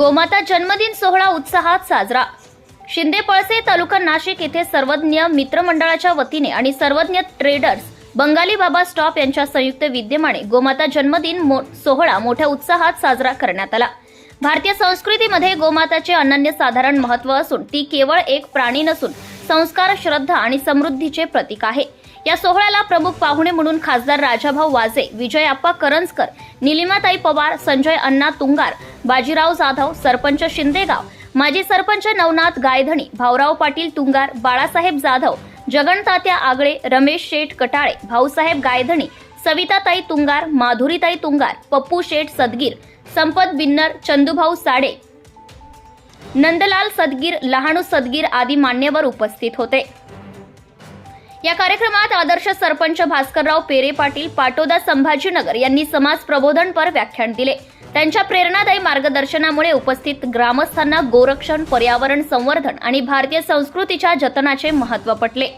गोमाता जन्मदिन सोहळा उत्साहात साजरा. शिंदे पळसे तालुका नाशिक येथे सर्वज्ञ मित्रमंडळाच्या वतीने आणि सर्वज्ञ ट्रेडर्स बंगाली बाबा स्टॉप यांच्या संयुक्त विद्यमाने गोमाता जन्मदिन मो- सोहळा मोठ्या उत्साहात साजरा करण्यात आला. भारतीय संस्कृतीमध्ये गोमाताचे अनन्य साधारण महत्त्व असून ती केवळ एक प्राणी नसून संस्कार श्रद्धा आणि समृद्धीचे प्रतीक आहे. या सोहळ्याला प्रमुख पाहुणे म्हणून खासदार राजाभाऊ वाजे विजय आप्पा करंजकर निलिमाताई पवार संजय अण्णा तुंगार बाजीराव जाधव सरपंच शिंदेगाव माजी सरपंच नवनाथ गायधणी भाऊराव पाटील तुंगार बाळासाहेब जाधव जगनतात्या आगळे रमेश शेठ कटाळे भाऊसाहेब गायधणी सविताताई तुंगार माधुरीताई तुंगार पप्पू शेठ सदगीर संपत बिन्नर चंदूभाऊ साडे नंदलाल सदगीर लहानू सदगीर आदी मान्यवर उपस्थित होते. या कार्यक्रमात आदर्श सरपंच भास्करराव पेरे पाटील पाटोदा संभाजीनगर यांनी समाज प्रबोधनपर व्याख्यान दिले. त्यांच्या प्रेरणादायी मार्गदर्शनामुळे उपस्थित ग्रामस्थांना गोरक्षण पर्यावरण संवर्धन आणि भारतीय संस्कृतीच्या जतनाचे महत्त्व पटले.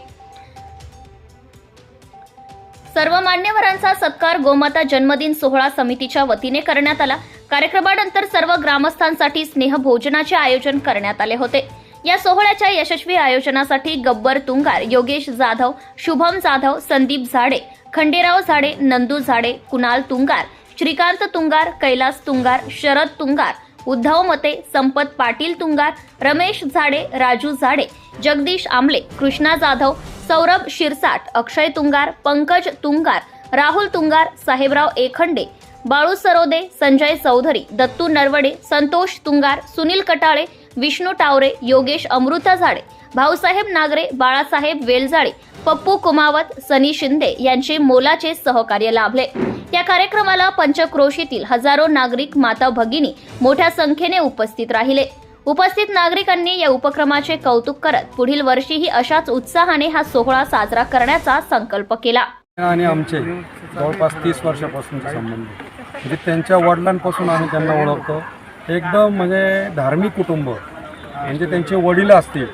सर्व मान्यवरांचा सत्कार गोमाता जन्मदिन सोहळा समितीच्या वतीने करण्यात आला. कार्यक्रमानंतर सर्व ग्रामस्थांसाठी स्नेहभोजनाचे आयोजन करण्यात आले होते. या सोहळ्याच्या यशस्वी आयोजनासाठी गब्बर तुंगार योगेश जाधव शुभम जाधव संदीप झाडे खंडेराव झाडे नंदू झाडे कुणाल तुंगार श्रीकांत तुंगार कैलास तुंगार शरद तुंगार उद्धव मते संपत पाटील तुंगार रमेश झाडे राजू झाडे जगदीश आमले कृष्णा जाधव सौरभ शिरसाट अक्षय तुंगार पंकज तुंगार राहुल तुंगार साहेबराव एखंडे बाळू सरोदे संजय चौधरी दत्तू नरवडे संतोष तुंगार सुनील कटाळे विष्णू टावरे योगेश अमृता झाडे भाऊसाहेब नागरे बाळासाहेब वेलजाळे पप्पू कुमावत सनी शिंदे यांचे मोलाचे सहकार्य लाभले. या कार्यक्रमाला पंचक्रोशीतील हजारो नागरिक माता भगिनी मोठ्या संख्येने उपस्थित राहिले. उपस्थित नागरिकांनी या उपक्रमाचे कौतुक करत पुढील वर्षीही अशाच उत्साहाने हा सोहळा साजरा करण्याचा संकल्प केला. आणि आमचे जवळपास तीस वर्षापासून संबंध. म्हणजे त्यांच्या वडिलांपासून आम्ही त्यांना ओळखतो. एकदम म्हणजे धार्मिक कुटुंब. म्हणजे त्यांचे वडील असतील.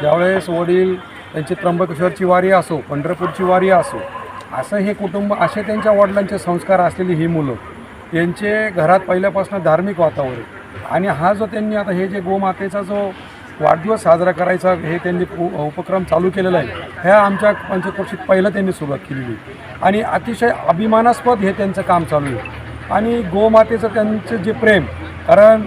ज्यावेळेस वडील त्यांची त्र्यंबकेश्वरची वारी असो पंढरपूरची वारी असो असं हे कुटुंब असे त्यांच्या वडिलांचे संस्कार असलेली ही मुलं यांचे घरात पहिल्यापासून धार्मिक वातावरण. आणि हा जो त्यांनी आता हे जे गोमातेचा जो वाढदिवस साजरा करायचा हे त्यांनी उपक्रम चालू केलेला आहे ह्या आमच्या पंचक्रोशीत पहिलं त्यांनी सुरुवात केलेली आणि अतिशय अभिमानास्पद हे त्यांचं काम चालू आहे. आणि गोमातेचं त्यांचं जे प्रेम कारण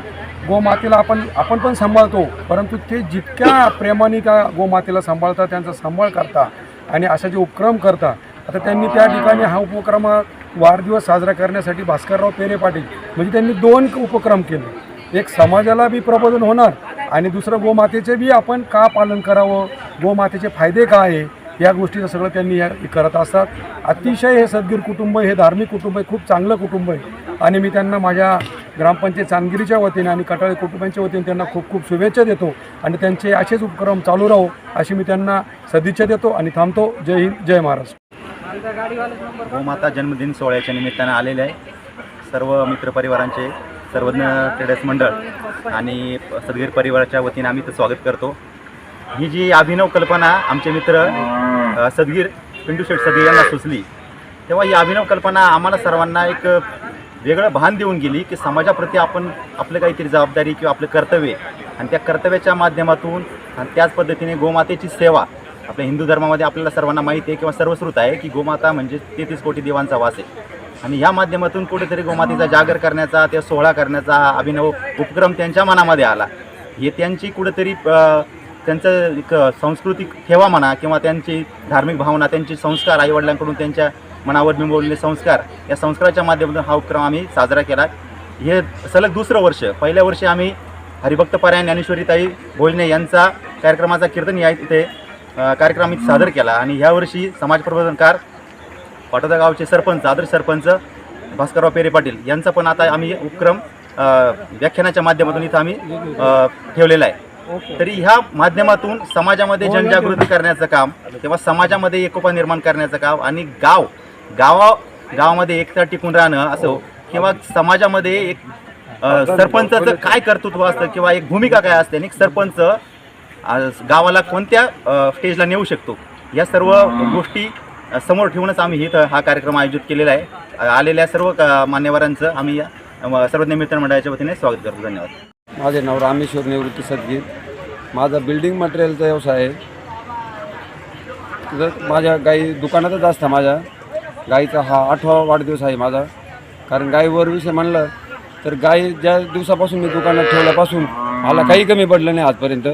गोमातेला आपण आपण पण सांभाळतो परंतु ते जितक्या प्रेमाने त्या गोमातेला सांभाळतात त्यांचा सांभाळ करता आणि असे जे उपक्रम करता आता त्यांनी त्या ठिकाणी हा उपक्रम वाढदिवस साजरा करण्यासाठी भास्करराव पेरे पाटील म्हणजे त्यांनी दोन उपक्रम केले. एक समाजाला बी प्रबोधन होणार आणि दुसरं गोमातेचे बी आपण का पालन करावं गोमातेचे फायदे काय आहे या गोष्टीचं सगळं त्यांनी या करत असतात. अतिशय हे सद्गीर कुटुंब हे धार्मिक कुटुंब आहे खूप चांगलं कुटुंब आहे. आणि मी त्यांना माझ्या ग्रामपंचायत चांदगिरीच्या वतीने आणि कटाळे कुटुंबांच्या वतीने त्यांना खूप खूप शुभेच्छा देतो. आणि त्यांचे असेच उपक्रम चालू राहो अशी मी त्यांना सदिच्छा देतो आणि थांबतो. जय हिंद जय महाराष्ट्र. हो, गोमाता जन्मदिन सोहळ्याच्या निमित्तानं आलेले आहे. सर्व मित्रपरिवारांचे सर्वज्ञ ट्रेडर्स मंडळ आणि सदगीर परिवाराच्या वतीने आम्ही तर स्वागत करतो. ही जी अभिनव कल्पना आमचे मित्र सदगीर पिंटू शेठ सदगीर यांना सुचली तेव्हा ही अभिनव कल्पना आम्हाला सर्वांना एक वेगळं भान देऊन गेली की समाजाप्रती आपण आपलं काहीतरी जबाबदारी किंवा आपलं कर्तव्य आणि त्या कर्तव्याच्या माध्यमातून आणि त्याच पद्धतीने गोमातेची सेवा आपल्या हिंदू धर्मामध्ये आपल्याला सर्वांना माहिती आहे किंवा सर्वश्रुत आहे की गोमाता म्हणजे तेहतीस कोटी देवांचा वास आहे. आणि ह्या माध्यमातून कुठेतरी गोमातेचा जागर करण्याचा त्या सोहळा करण्याचा हा अभिनव उपक्रम त्यांच्या मनामध्ये आला. हे त्यांची कुठेतरी त्यांचं एक सांस्कृतिक ठेवा म्हणा किंवा त्यांची धार्मिक भावना त्यांचे संस्कार आईवडिलांकडून त्यांच्या मनावर बिंबवलेले संस्कार. या संस्काराच्या माध्यमातून हा उपक्रम आम्ही साजरा केला. हे सलग दुसरं वर्ष पहिल्या वर्षी आम्ही हरिभक्त पारायण ज्ञानेश्वरीताई भोजने यांचा कार्यक्रमाचा कीर्तन या इथे कार्यक्रम इथे सादर केला. आणि ह्यावर्षी समाज प्रबोधनकार पाटोदा गावचे सरपंच आदर्श सरपंच भास्करराव पेरे पाटील यांचा पण आता आम्ही उपक्रम व्याख्यानाच्या माध्यमातून इथं आम्ही ठेवलेला आहे. तरी ह्या माध्यमातून समाजामध्ये जनजागृती करण्याचं काम किंवा समाजामध्ये एकोपा निर्माण करण्याचं काम आणि गाव गावा गावामध्ये एकता टिकून राहणं असो किंवा समाजामध्ये एक सरपंचाचं काय कर्तृत्व असतं किंवा एक भूमिका काय असते आणि सरपंच गावाला कोणत्या स्टेजला नेऊ शकतो? या सर्व गोष्टी समोर ठेवूनच आम्ही इथं हा कार्यक्रम आयोजित केलेला आहे. आलेल्या सर्व क- मान्यवरांचं आम्ही या, सर्वज्ञ मित्र मंडळाच्या वतीने स्वागत करतो. धन्यवाद. माझे नाव रामेश्वर निवृत्ती सदगीर माझा बिल्डिंग मटेरियलचा व्यवसाय आहे. माझ्या गाई दुकानातच असतं माझ्या गाईचा हा आठवा वाढदिवस आहे माझा. कारण गाईवर विषय म्हणलं तर गाई ज्या दिवसापासून मी दुकानात ठेवल्यापासून मला काही कमी पडलं नाही आजपर्यंत.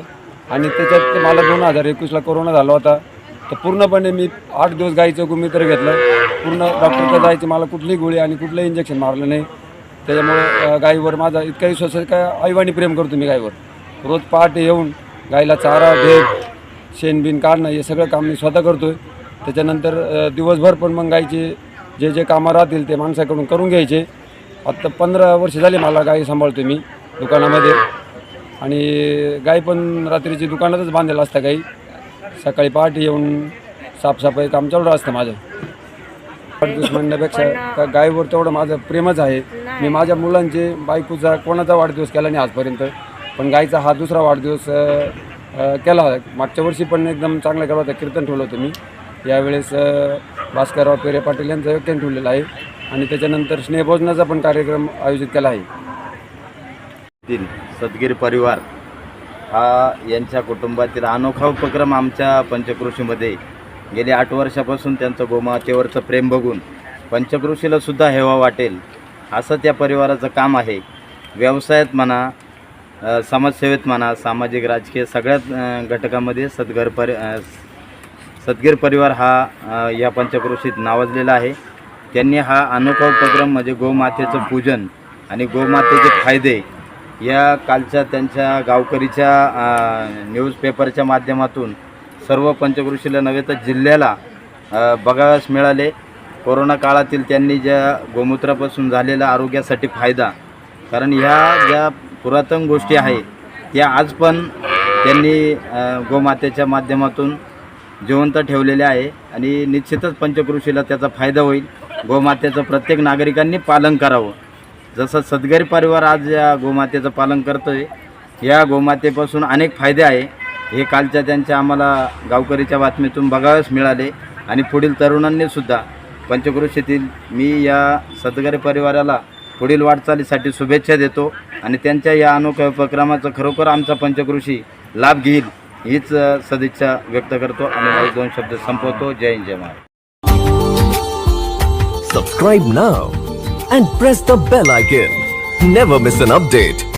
आणि त्याच्यात मला दोन हजार एकवीसला कोरोना झाला होता. तर पूर्णपणे मी आठ दिवस गाईचं गुमित्र घेतलं. पूर्ण डॉक्टरकडे जायची मला कुठलीही गोळी आणि कुठलंही इंजेक्शन मारलं नाही. त्याच्यामुळे गाईवर माझा इतका विश्वास आहे का आईवाणी प्रेम करतो मी गाईवर. रोज पहाटे येऊन गाईला चारा भेट शेणबिन काढणं हे सगळं काम मी स्वतः करतो आहे त्याच्यानंतर दिवसभर पण मग गाईचे जे जे कामं राहतील ते माणसाकडून करून घ्यायचे. आत्ता पंधरा वर्ष झाली मला गाई सांभाळतो मी दुकानामध्ये. आणि गाई पण रात्रीची दुकानातच बांधलेलं असतं गाई. सकाळी पहाटे येऊन साफसफाई काम चालू असतं माझं. वाढदिवस म्हणण्यापेक्षा का गायीवर तेवढं माझं प्रेमच आहे. मी माझ्या मुलांचे बायकोचा कोणाचा वाढदिवस केला नाही आजपर्यंत. पण गायचा हा दुसरा वाढदिवस केला. मागच्या वर्षी पण एकदम चांगला केला होता कीर्तन ठेवलं होतं मी. यावेळेस भास्करराव पेरे पाटील यांचं व्याख्यान ठेवलेलं आहे आणि त्याच्यानंतर स्नेहभोजनाचा पण कार्यक्रम आयोजित केला आहे. तीन सदगीर परिवार हा यांच्या कुटुंबातील अनोखा उपक्रम आमच्या पंचकृषीमध्ये गेल्या आठ वर्षापासून त्यांचं गोमातेवरचं प्रेम बघून पंचकृषीला सुद्धा हेवा वाटेल असं त्या परिवाराचं काम आहे. व्यवसायात म्हणा समाजसेवेत म्हणा सामाजिक राजकीय सगळ्याच घटकामध्ये सद्गर परि सदगीर परिवार हा या पंचक्रोशीत नावाजलेला आहे. त्यांनी हा अनोखा उपक्रम म्हणजे गोमातेचं पूजन आणि गोमातेचे फायदे या कालच्या त्यांच्या गावकरीच्या न्यूजपेपरच्या माध्यमातून सर्व पंचक्रोशीला नव्हे तर जिल्ह्याला बघाव्यास बघावयास मिळाले. कोरोना काळातील त्यांनी ज्या गोमूत्रापासून झालेला आरोग्यासाठी फायदा कारण ह्या ज्या पुरातन गोष्टी आहे त्या आज पण त्यांनी गोमातेच्या माध्यमातून जिवंत ठेवलेले आहे आणि निश्चितच पंचकृषीला त्याचा फायदा होईल. गोमातेचं प्रत्येक नागरिकांनी पालन करावं. जसं सदगरी परिवार आज या गोमातेचं पालन करतो आहे या गोमातेपासून अनेक फायदे आहे. हे कालच्या त्यांच्या आम्हाला गावकरीच्या बातमीतून बघावयास मिळाले आणि पुढील तरुणांनीसुद्धा पंचकृषीतील मी या सदगरी परिवाराला पुढील वाटचालीसाठी शुभेच्छा देतो आणि त्यांच्या या अनोख्या उपक्रमाचा खरोखर आमचा पंचकृषी लाभ घेईल. हीच सदिच्छा व्यक्त करतो आणि माझे दोन शब्द संपवतो जय जय Maharaj subscribe now and press the bell icon never miss an update